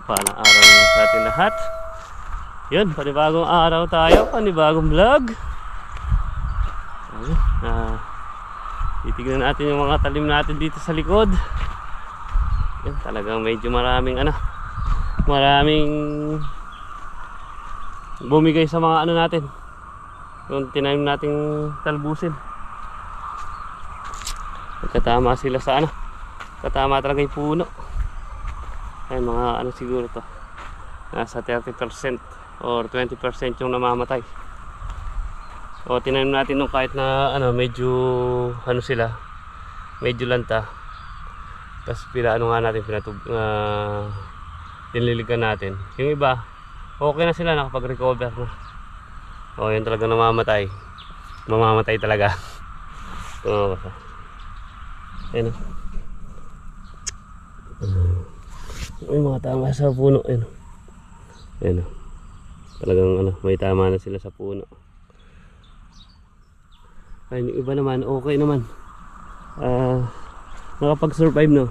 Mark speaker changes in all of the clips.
Speaker 1: mapagpalang araw sa ating lahat. Yun, panibagong araw tayo, panibagong vlog. Ah, titignan natin yung mga talim natin dito sa likod. Yan, talagang medyo maraming ano, maraming bumigay sa mga ano natin. Yung tinanim nating talbusin. Katama sila sa ano. Katama talaga yung puno. Ay mga ano siguro to. Nasa 30% or 20% yung namamatay. O tinanim natin nung kahit na ano medyo ano sila. Medyo lanta. Tapos pila ano nga natin pinatub uh, dinliligan natin. Yung iba okay na sila nakapag-recover na. O yun talaga namamatay. Mamamatay talaga. Ito mga Ayan o. May mga tama sa puno. Ayan o. Talagang ano, may tama na sila sa puno. Ayun, yung iba naman, okay naman. Ah, nakapag-survive no.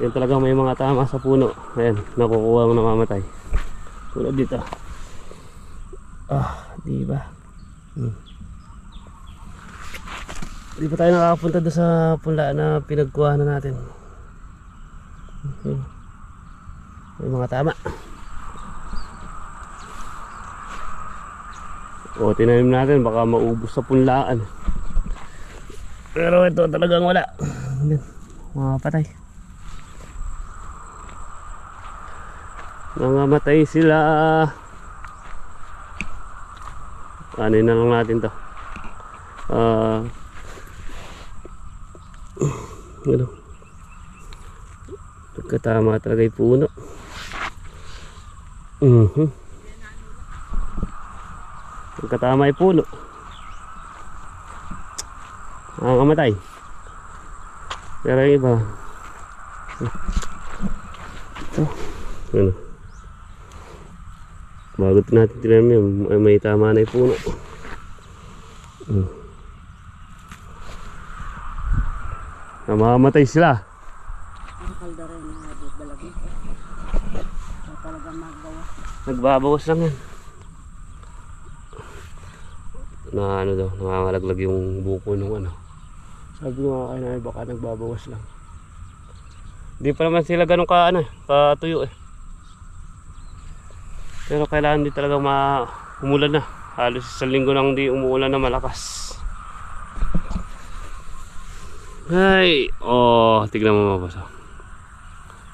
Speaker 1: Yan talagang may mga tama sa puno. Ayan, nakukuha ang namamatay. Tulad dito. Ah, di ba? Hmm. Di pa tayo nakakapunta doon sa punla na pinagkuha na natin. Okay. Mga tama. O, tinanim natin, baka maubos sa punlaan. Pero ito talagang wala. Mga patay. Nangamatay sila. Ano na lang natin to. Ah... ano pagkatama talaga yung puno. Mhm. Pagkatama yung puno. Nakakamatay pero yung iba. Ito. Ano bago natin tinanim yun may, tama na yung puno. Mhm namamatay sila
Speaker 2: Ang kaldera yung mga di balagi. Kaya talagang magawa.
Speaker 1: Nagbabawas lang yan. Na ano daw, nangangalaglag yung buko nung ano. Sabi ko nga kay nanay, baka nagbabawas lang. Hindi pa naman sila ganun ka ano, katuyo eh. Pero kailangan di talaga ma umulan na. Halos sa linggo nang di umuulan na malakas. Ay, oh, tignan mo mabasa.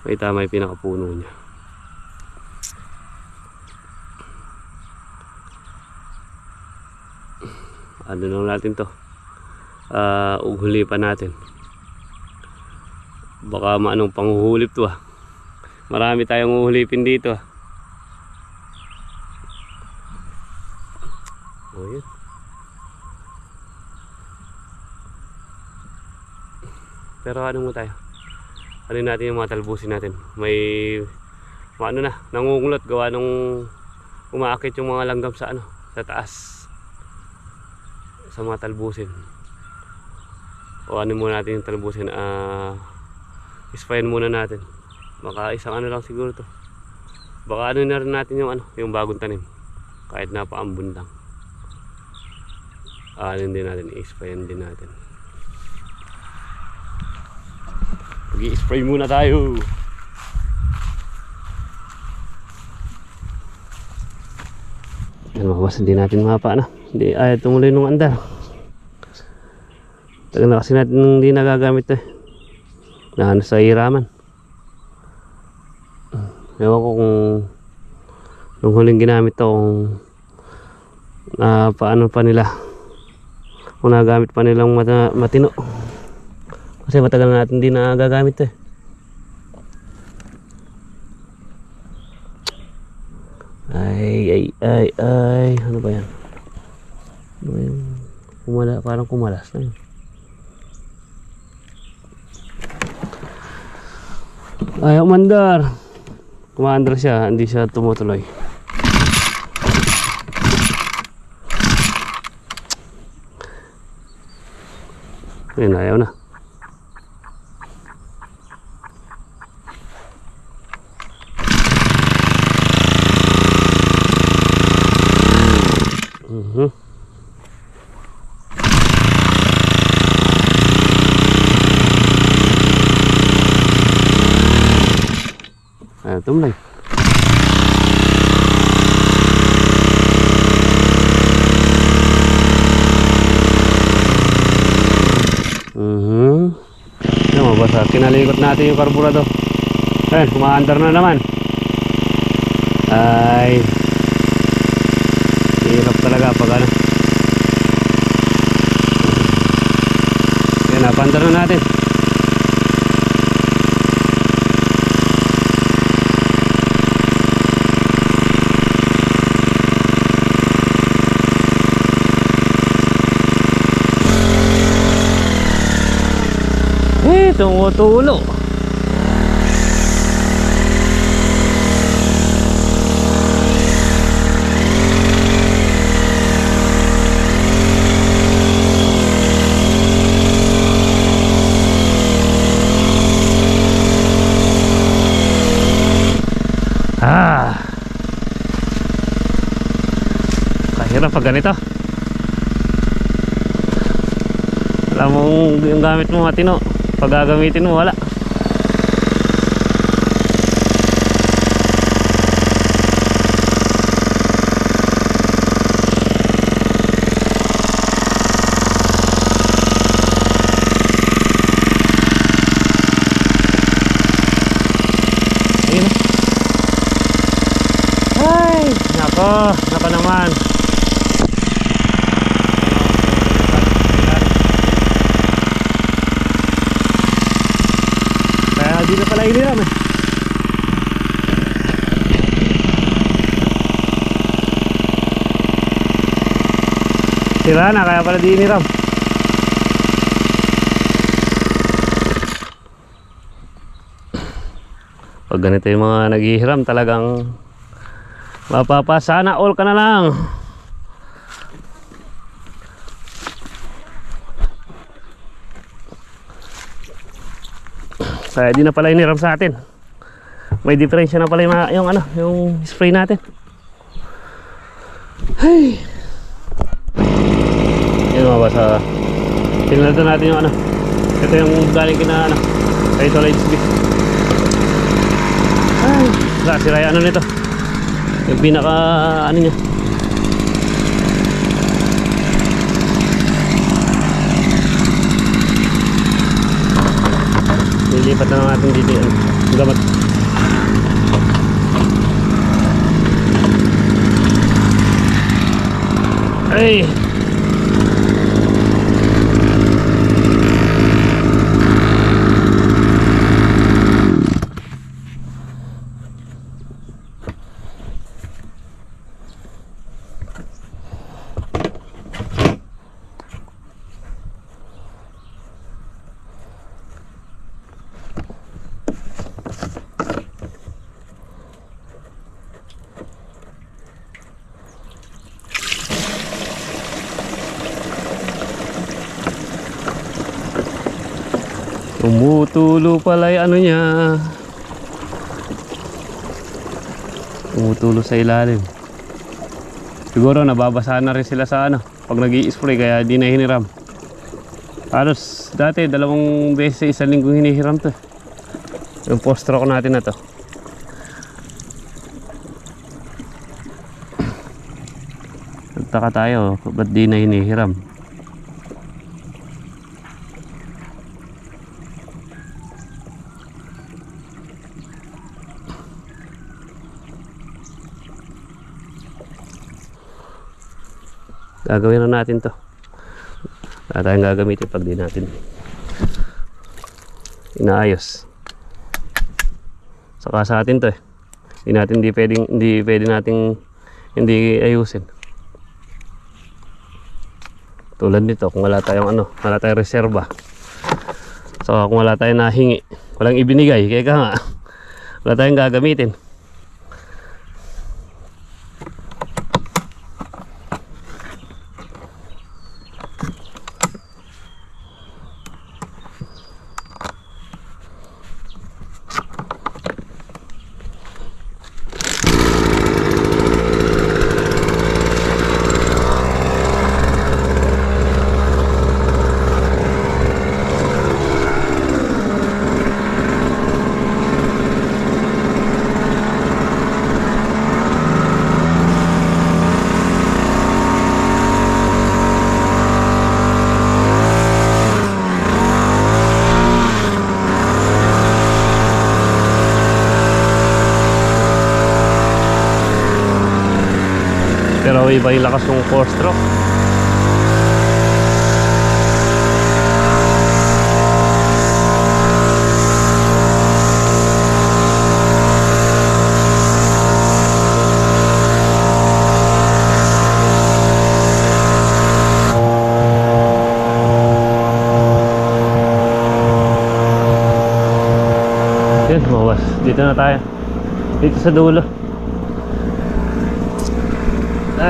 Speaker 1: May tama yung pinakapuno niya. Ano lang natin to. Uh, ughuli pa natin. Baka maanong panghuhulip to ah. Marami tayong uhulipin dito ah. Oh yun. Pero ano mo tayo? Ano natin yung mga talbusin natin? May ano na nangungulot gawa nung umaakit yung mga langgam sa ano sa taas sa mga talbusin. O ano muna natin yung talbusin ah uh, ispayan muna natin. Baka isang ano lang siguro to. Baka ano na rin natin yung ano yung bagong tanim. Kahit napaambun lang. Ah, ano din natin ispayan din natin. Mag-i-spray muna tayo. Yan makawas hindi natin mapa na hindi ay tumuloy nung andar. Tagal na kasi natin hindi nagagamit eh. Na ano sa hiraman. Ewan ko kung nung huling ginamit to kung na paano pa nila kung nagamit pa nilang mata, matino. Kasi matagal na natin hindi nagagamit eh. Ay ay ay ay ano ba yan ngayon, kumala, parang kumalas na yun. Ayaw mandar. Kumaandar siya, hindi siya tumutuloy. Ayun, ayaw na. Mm-hmm. Ah, tumlay. Mhm. Yan, mabasa. Kinalikot natin yung karburador. Ayan, kumaandar na naman. Ay. Hirap talaga pag ano. Yan, napandar na natin. Eh, tumutulo. Ah. Kahirap pag ganito. Alam mo yung gamit mo matino. Pag gagamitin mo wala. Ayun na. Ay, nako, nako naman. Kaya di na pala iniram eh. Sira na, kaya pala di iniram. Pag ganito yung mga naghihiram talagang mapapasana all ka na lang. Di na pala iniram sa atin. May diferensya na pala yung, yung ano, yung spray natin. Hey. Yun mga basa. Tingnan na natin yung ano. Ito yung galing kina ano. Kay Tola HB. Ay. Wala, sira yung ano nito. Yung pinaka ano niya. Lilipat na lang natin dito yung gamat. Ay! Tumutulo pala yung ano niya. Tumutulo sa ilalim. Siguro nababasa na rin sila sa ano. Pag nag spray kaya di na hiniram. Halos dati dalawang beses sa isang linggo hinihiram to. Yung post stroke natin na to. Nagtaka tayo, ba't di na hinihiram? Gagawin na natin to. Wala tayong gagamitin pag di natin inaayos. Saka sa atin to eh. Hindi natin hindi pwedeng hindi pwede nating hindi ayusin. Tulad nito, kung wala tayong ano, wala tayong reserba. So kung wala tayong nahingi, walang ibinigay, kaya ka nga, wala tayong gagamitin. Iba yung lakas ng four stroke. Yan, mga boss. Dito na tayo. Dito sa dulo.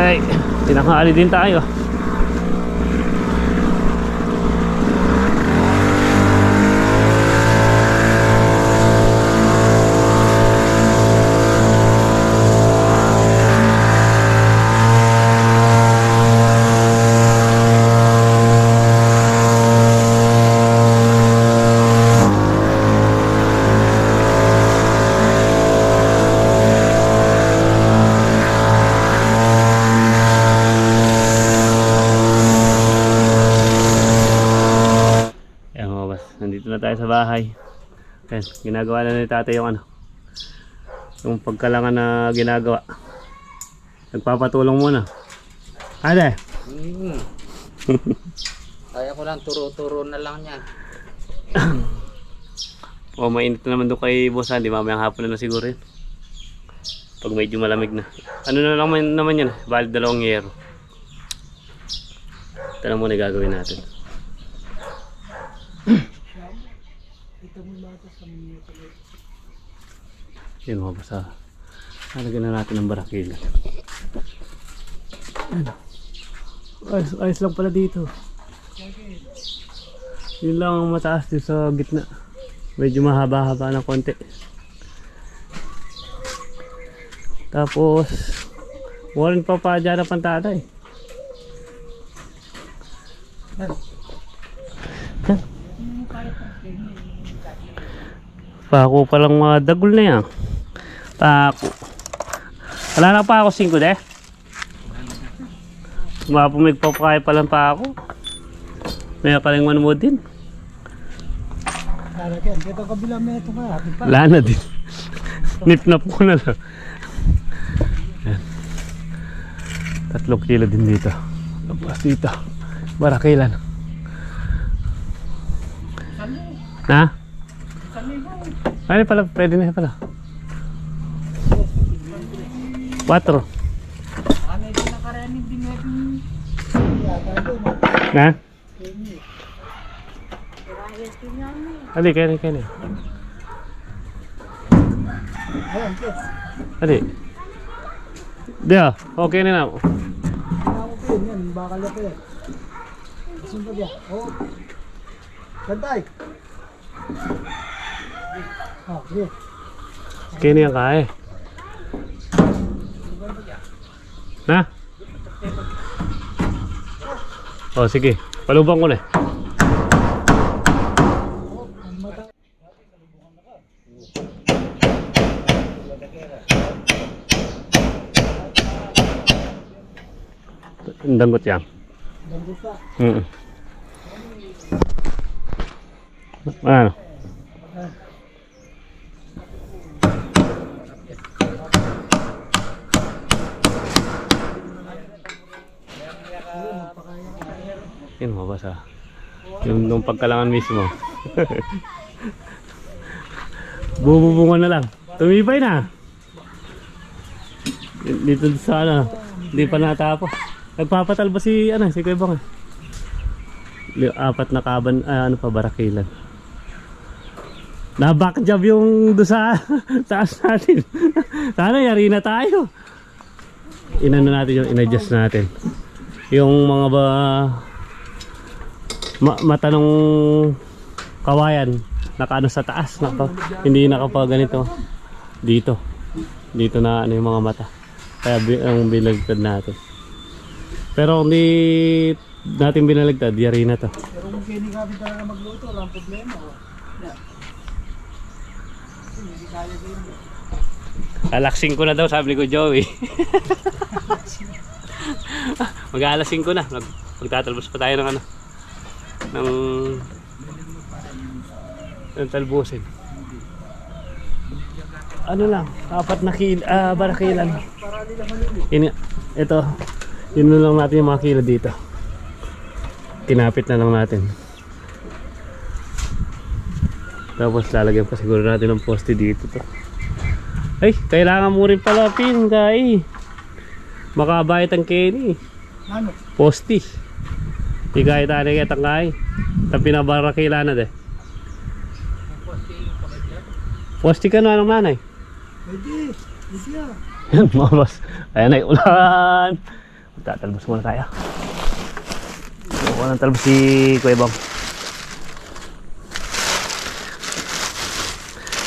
Speaker 1: Ay, tinakali din tayo. Ayan mga boss, nandito na tayo sa bahay. Ayan, ginagawa na ni tatay yung ano. Yung pagkalangan na ginagawa. Nagpapatulong muna. Ate,
Speaker 3: Hmm. Kaya ko lang, turo-turo na lang yan.
Speaker 1: o mainit na naman doon kay boss Andy, mamayang hapon na, na siguro yun. Pag medyo malamig na. Ano na lang man- naman yan, valid dalawang yero. Ito na muna gagawin natin. Yun mga boss ah. Halagyan na natin ng barakil. Ano? Ayos, ayos lang pala dito. Yun lang ang mataas dito sa gitna. Medyo mahaba-haba ng konti. Tapos, warin pa pa dyan ang pantatay. Pako pa lang mga dagol na yan. Pako. Wala na pa ako 5 de. Mapumig pa pa kaya palang pa ako. May kalingwan mo din.
Speaker 2: Dito kabila may ito ka.
Speaker 1: Wala na din. Nipnap ko na lang. Yan. Tatlong kilo din dito. Tapos dito. Barakilan. Ha? Ano pala? Pwede na pala. Quatro. Na? Ali, kaya kaya na. Ali. Dia, okay na na.
Speaker 2: Yan, bakal na po yan. Saan pa diya? Oo. Gantay. Ah, sige.
Speaker 1: Okay na? Oh, sige. Palubang ko na. Ang dangot yan.
Speaker 2: Danggota.
Speaker 1: Mm. Ano? Basa. Yung nung pagkalangan mismo. Bububungan na lang. Tumibay na. Dito sa ano, hindi pa natapos. Nagpapatalba si ano, si Kuya Bang. eh. Apat na kaban, ah, ano pa, barakilan. Na back job yung do sa taas natin. Sana yari na tayo. Inano natin yung in-adjust natin. Yung mga ba ma mata nung kawayan nakaano sa taas naka, hindi nakapag ganito dito. Dito na ano yung mga mata. Kaya ang binagtad natin. Pero kung di natin binaligtad yari na to.
Speaker 2: Pero kung kinikapit talaga magluto, walang problema.
Speaker 1: Alaksing ko na daw sabi ko Joey. Mag-aalasing ko na. Mag magtatalbos pa tayo ng ano ng ng talbusin ano lang apat na kil ah, barakilan ini ito Yun lang natin yung mga kilo dito. Kinapit na lang natin. Tapos lalagyan pa siguro natin ng poste dito to. Ay, kailangan mo rin pala pin, kai. Makabayat ang Kenny.
Speaker 2: Ano?
Speaker 1: Posti. Di kaya tayo kitang kai. Tapos pinabarakila na de. Posti ka na ng nanay.
Speaker 2: Pwede.
Speaker 1: Mga boss. Ayan ay ulan. Tatalbos muna tayo. Kuha ng talbos si Kuya Bang.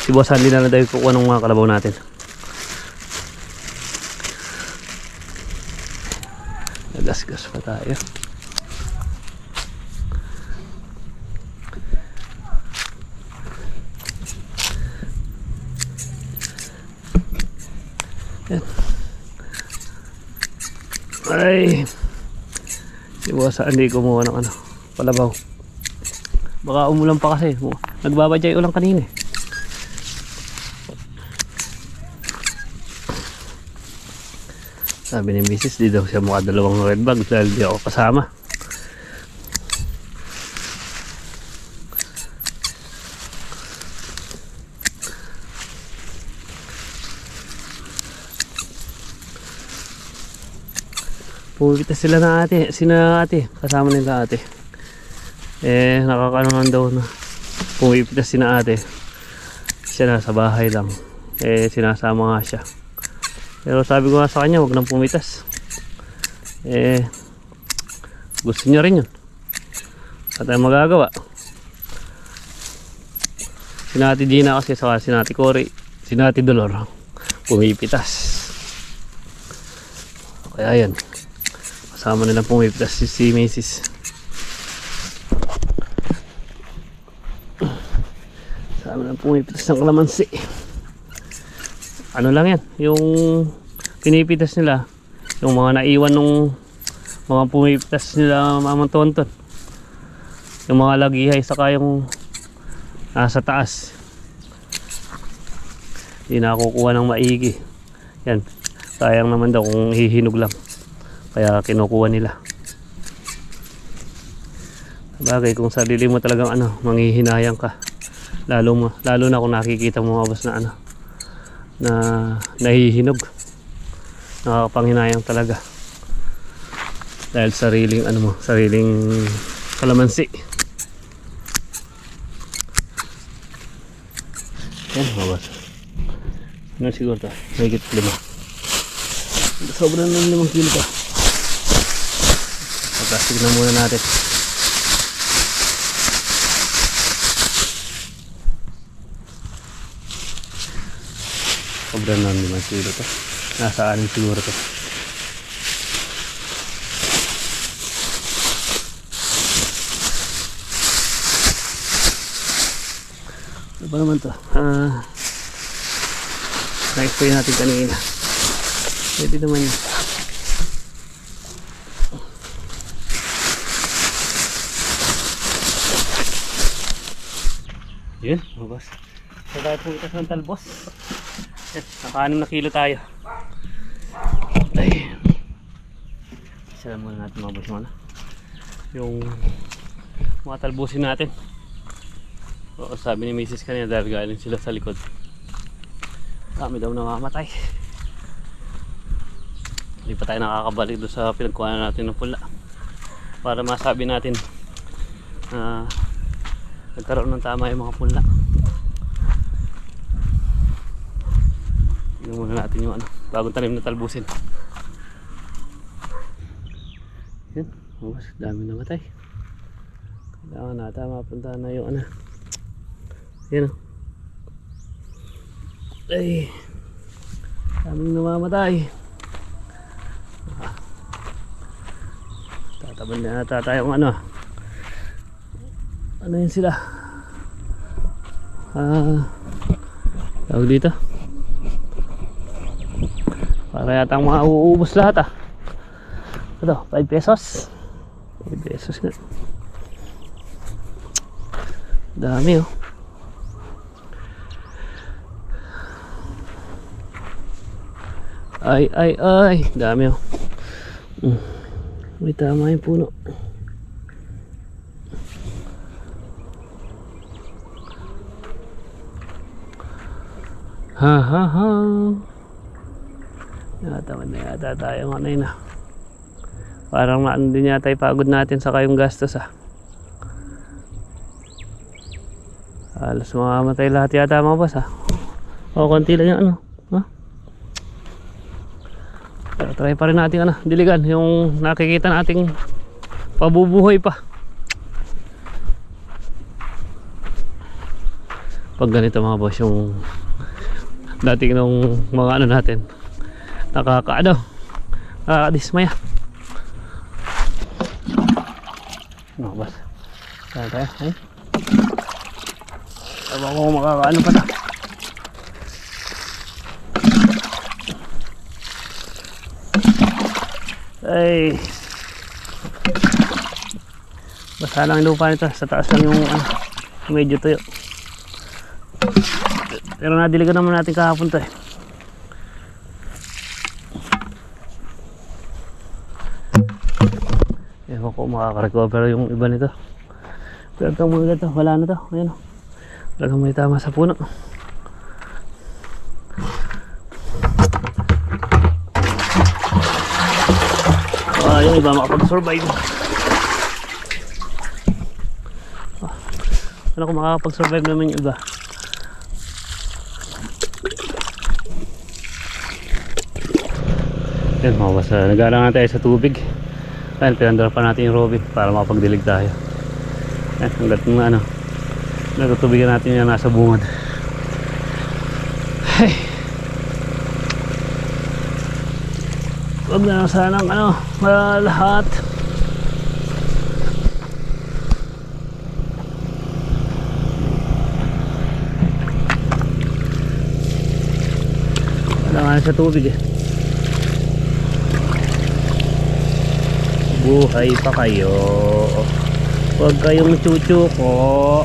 Speaker 1: Si Boss Andy na lang tayo kukuha ng mga kalabaw natin. Nagasgas pa tayo. Ay. Boss Andy kumuha ng ano, palabaw. Baka umulan pa kasi. Nagbabadya ulang kanina eh. Sabi ni Mrs. di daw siya mukha dalawang red bag dahil di ako kasama. Pumipita sila na ate, sina ate, kasama nila ate. Eh, nakakanuhan daw na pumipita sina ate. Siya nasa bahay lang. Eh, sinasama nga siya. Pero sabi ko nga sa kanya, wag nang pumitas. Eh, gusto niya rin yun. At tayo magagawa. Sinati Gina kasi sa sinati Cory, sinati Dolor, pumipitas. Kaya yan. Kasama nilang pumipitas si, si Macy's. Kasama nilang pumipitas ng kalamansi ano lang yan, yung pinipitas nila, yung mga naiwan nung mga pumipitas nila mamang tonton. Yung mga lagihay saka yung nasa taas. Hindi na kukuha ng maigi. Yan, sayang naman daw kung hihinog lang. Kaya kinukuha nila. Bagay kung sarili mo talagang ano, manghihinayang ka. Lalo mo, lalo na kung nakikita mo boss na ano, na nahihinog nakakapanghinayang talaga. Dahil sariling ano mo sariling kalamansi. Yan mabas ano siguro to? Mahigit lima. Sobrang ng limang kilo to pagkastig na muna natin Sobrang na naman kilo to. Nasa anin siguro to. Ano ba naman to? Ah, na-explain natin kanina. Pwede naman yun. Yun, mabas. So tayo pumunta sa talbos. Yes, naka-anim na kilo tayo. Ay. Isa lang muna natin mga boss muna. Yung mga talbusin natin. Oo, sabi ni Mrs. kanina dahil galing sila sa likod. Kami daw namamatay. Hindi pa tayo nakakabalik doon sa pinagkuhanan natin ng pula. Para masabi natin na nagkaroon ng tama yung mga pula. Tingnan muna natin yung ano, bagong tanim na talbusin. Yan, mas dami namatay. Kailangan nata mapunta na yung ano. Yan o. Ay, daming namamatay. Ah. Tataban na ata tayong ano. Ano yun sila? Ah, tawag dito. Para yata mauubos lahat ah. Ito, 5 pesos. 5 pesos nga. Dami oh. Ay, ay, ay. Dami oh. Mm. May tama yung puno. Ha ha ha. Natamad na yata tayo yun ah. Parang ano din yata pagod natin sa kayong gastos ah. Halos mamamatay lahat yata mga boss ah. O konti lang yung ano. Ha? Pero try pa rin natin ano, diligan yung nakikita nating pabubuhay pa. Pag ganito mga boss yung dating nung mga ano natin nakakaano nakakadismaya. Mga boss saan tayo ay Ewan ko makakaano pa ta ay. Basta lang lupa nito. Sa taas lang yung ano, medyo tuyo pero nadiligan naman natin kahapon to eh. Ewan ko makaka-recover yung iba nito. Pero itong mga ganito wala na to. Ayan o. Talagang may tama sa puno. Ah yung iba makapag-survive. Ah, ano kung makakapag-survive naman yung iba Yan mga boss, uh, nag-aalangan tayo sa tubig. Ayun, pinandar pa natin yung Robin para makapagdilig tayo. Yan, hanggat ng ano, natutubigan natin yung nasa bungad. Hey. Huwag na lang sanang ano, lahat. Wala nga sa tubig eh. Buhay pa kayo. Huwag kayong chuchuko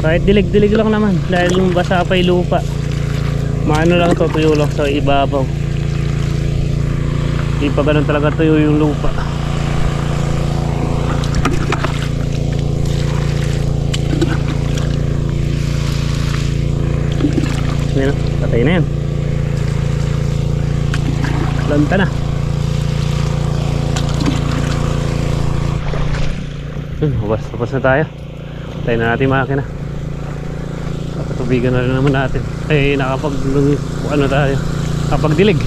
Speaker 1: kahit dilig-dilig lang naman dahil yung basa pa yung lupa maano lang to tuyo sa ibabaw Di pa ganun talaga tuyo yung lupa. Yan, patay na yan. Lanta na. Yun, huwas tapos na tayo. Patay na natin makina. Nakatubigan na rin naman natin. Ay, nakapag ano tayo. Kapag dilig.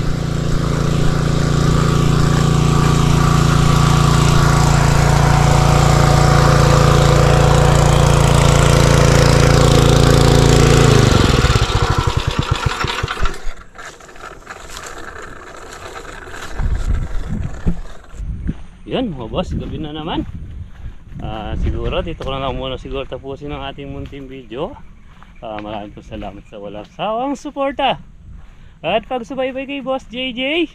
Speaker 1: Yan, mga boss, gabi na naman. Ah, siguro, dito ko na lang muna siguro tapusin ang ating munting video. Ah, maraming po salamat sa walang sawang suporta. At pagsubaybay kay Boss JJ.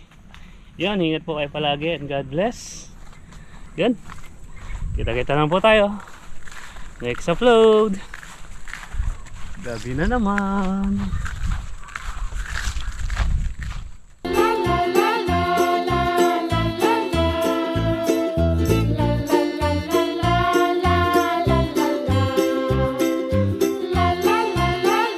Speaker 1: Yan, ingat po kayo palagi and God bless. Yan. Kita-kita lang po tayo. Next upload. Gabi na naman.